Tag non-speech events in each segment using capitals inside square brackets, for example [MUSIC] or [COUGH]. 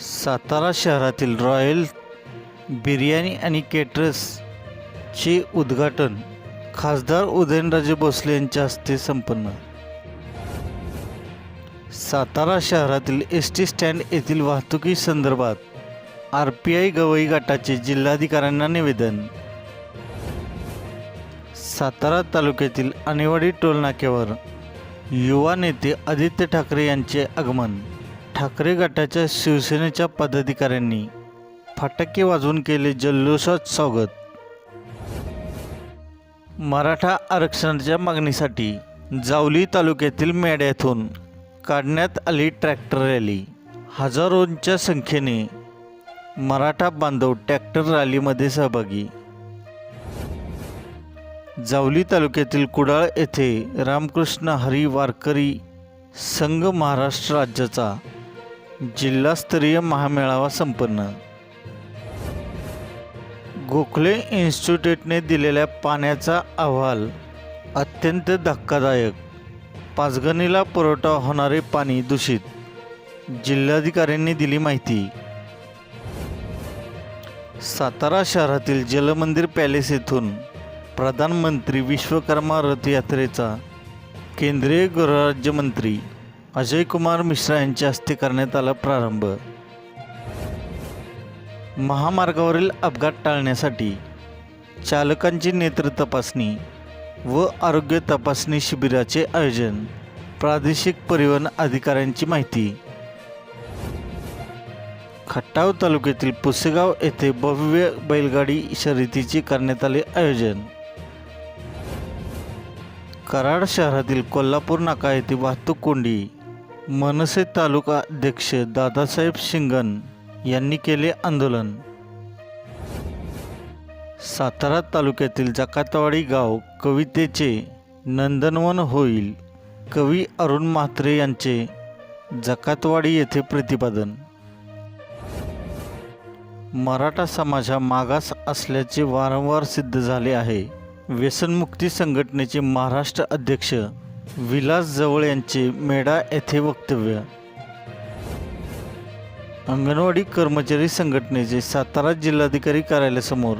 सातारा शहरातील रॉयल बिर्याणी आणि केटर्सचे उद्घाटन खासदार उदयनराजे भोसले यांच्या हस्ते संपन्न. सातारा शहरातील एस टी स्टँड येथील वाहतुकी संदर्भात आर पी आय गवई गटाचे जिल्हाधिकाऱ्यांना निवेदन. सातारा तालुक्यातील आणेवाडी टोलनाक्यावर युवा नेते आदित्य ठाकरे यांचे आगमन. ठाकरे गटाच्या शिवसेनेच्या पदाधिकाऱ्यांनी फटाके वाजवून केले जल्लोषात स्वागत. मराठा आरक्षणाच्या मागणीसाठी जावली तालुक्यातील मेढ्यातून काढण्यात आली ट्रॅक्टर रॅली. हजारोंच्या संख्येने मराठा बांधव ट्रॅक्टर रॅलीमध्ये सहभागी. जावली तालुक्यातील कुडाळ येथे रामकृष्ण हरी वारकरी संघ महाराष्ट्र राज्याचा जिल्हास्तरीय महामेळावा संपन्न. गोखले इन्स्टिट्यूटने दिलेल्या पाण्याचा अहवाल अत्यंत धक्कादायक. पाचगणीला पुरवठा होणारे पाणी दूषित जिल्हाधिकाऱ्यांनी दिली माहिती. सातारा शहरातील जलमंदिर पॅलेस येथून प्रधानमंत्री विश्वकर्मा रथयात्रेचा केंद्रीय गृहराज्यमंत्री अजय कुमार मिश्रा यांच्या हस्ते करण्यात आला प्रारंभ. महामार्गावरील अपघात टाळण्यासाठी चालकांची नेत्र तपासणी व आरोग्य तपासणी शिबिराचे आयोजन प्रादेशिक परिवहन अधिकाऱ्यांची माहिती. खट्टाव तालुक्यातील पुसेगाव येथे भव्य बैलगाडी शर्यतीचे करण्यात आले आयोजन. कराड शहरातील कोल्हापूर नाका येथे वाहतूक कोंडी मनसे तालुका अध्यक्ष दादासाहेब शिंगण यांनी केले आंदोलन. सातारा तालुक्यातील जकातवाडी गाव कवितेचे नंदनवन होईल. कवी अरुण म्हात्रे यांचे जकातवाडी येथे प्रतिपादन. मराठा समाज हा मागास असल्याचे वारंवार सिद्ध झाले आहे. व्यसनमुक्ती संघटनेचे महाराष्ट्र अध्यक्ष विलास जवळ यांचे मेढा येथे वक्तव्य. अंगणवाडी कर्मचारी संघटनेचे सातारा जिल्हाधिकारी कार्यालयासमोर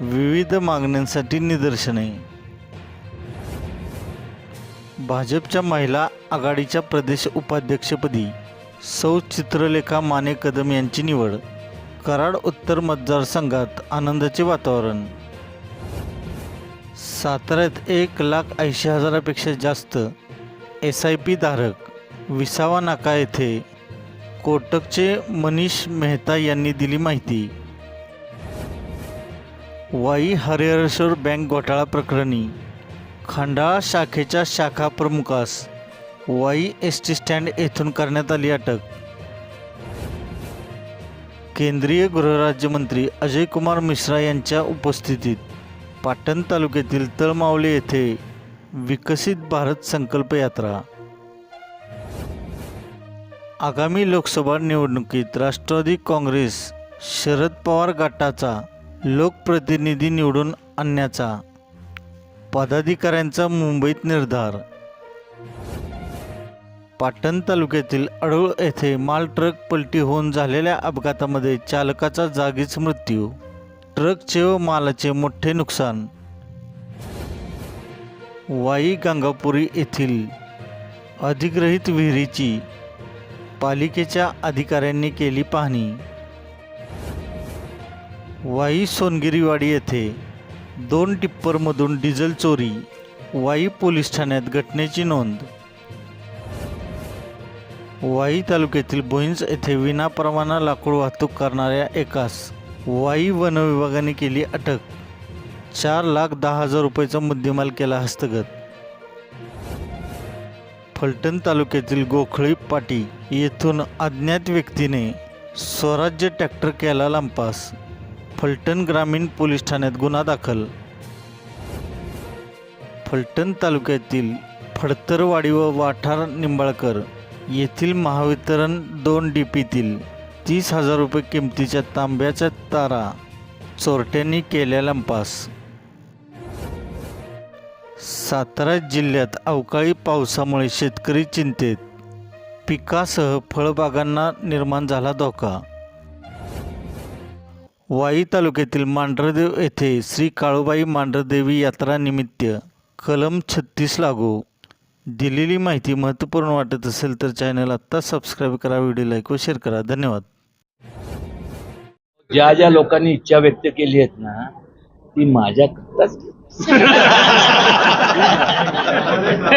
विविध मागण्यांसाठी निदर्शने. भाजपच्या महिला आघाडीच्या प्रदेश उपाध्यक्षपदी सौ चित्रलेखा माने कदम यांची निवड. कराड उत्तर मतदारसंघात आनंदाचे वातावरण. साताऱ्यात एक लाख ऐंशी हजारापेक्षा जास्त एस आय पी धारक विसावा नाका येथे. कोटकचे मनीष मेहता यांनी दिली माहिती. वाई हरिहरेश्वर बँक घोटाळा प्रकरणी खंडाळा शाखेच्या शाखा प्रमुखास वाई एस टी स्टँड येथून करण्यात आली अटक. केंद्रीय गृहराज्यमंत्री अजय कुमार मिश्रा यांच्या उपस्थितीत पाटण तालुक्यातील तळमावली येथे विकसित भारत संकल्प यात्रा. आगामी लोकसभा निवडणुकीत राष्ट्रवादी काँग्रेस शरद पवार गटाचा लोकप्रतिनिधी निवडून आणण्याचा पदाधिकाऱ्यांचा मुंबईत निर्धार. पाटण तालुक्यातील अडूळ येथे माल ट्रक पलटी होऊन झालेल्या अपघातामध्ये चालकाचा जागीच मृत्यू. ट्रकचे व मालाचे मोठे नुकसान. वाई गंगापुरी येथील अधिग्रहित विहिरीची पालिकेच्या अधिकाऱ्यांनी केली पाहणी. वाई सोनगिरीवाडी येथे दोन टिप्परमधून डिझेल चोरी वाई पोलीस ठाण्यात घटनेची नोंद. वाई तालुक्यातील भोईंज येथे विनाप्रमाणा लाकूड वाहतूक करणाऱ्या एकास वाई वन विभागाने केली अटक. चार लाख दहा हजार रुपयाचा मुद्देमाल केला हस्तगत. फलटण तालुक्यातील गोखळी पाटी येथून अज्ञात व्यक्तीने स्वराज्य ट्रॅक्टर केला लंपास फलटण ग्रामीण पोलीस ठाण्यात गुन्हा दाखल. फलटण तालुक्यातील फडतरवाडी व वाठार निंबाळकर येथील महावितरण दोन डी पीतील तीस हजार रुपये किमतीच्या तांब्याच्या तारा चोरट्यांनी केल्या लंपास. सातारा जिल्ह्यात अवकाळी पावसामुळे शेतकरी चिंतेत. पिकासह फळबागांना निर्माण झाला धोका. वाई तालुक्यातील मांढरदेव येथे श्री काळूबाई मांढरदेवी यात्रानिमित्त कलम छत्तीस लागू. दिलेली माहिती महत्त्वपूर्ण वाटत असेल तर चॅनल आत्ता सबस्क्राईब करा व्हिडिओ लाईक व शेअर करा. धन्यवाद. ज्या ज्या लोकांनी इच्छा व्यक्त केली आहेत ना ती माझ्याकरताच [LAUGHS] [LAUGHS]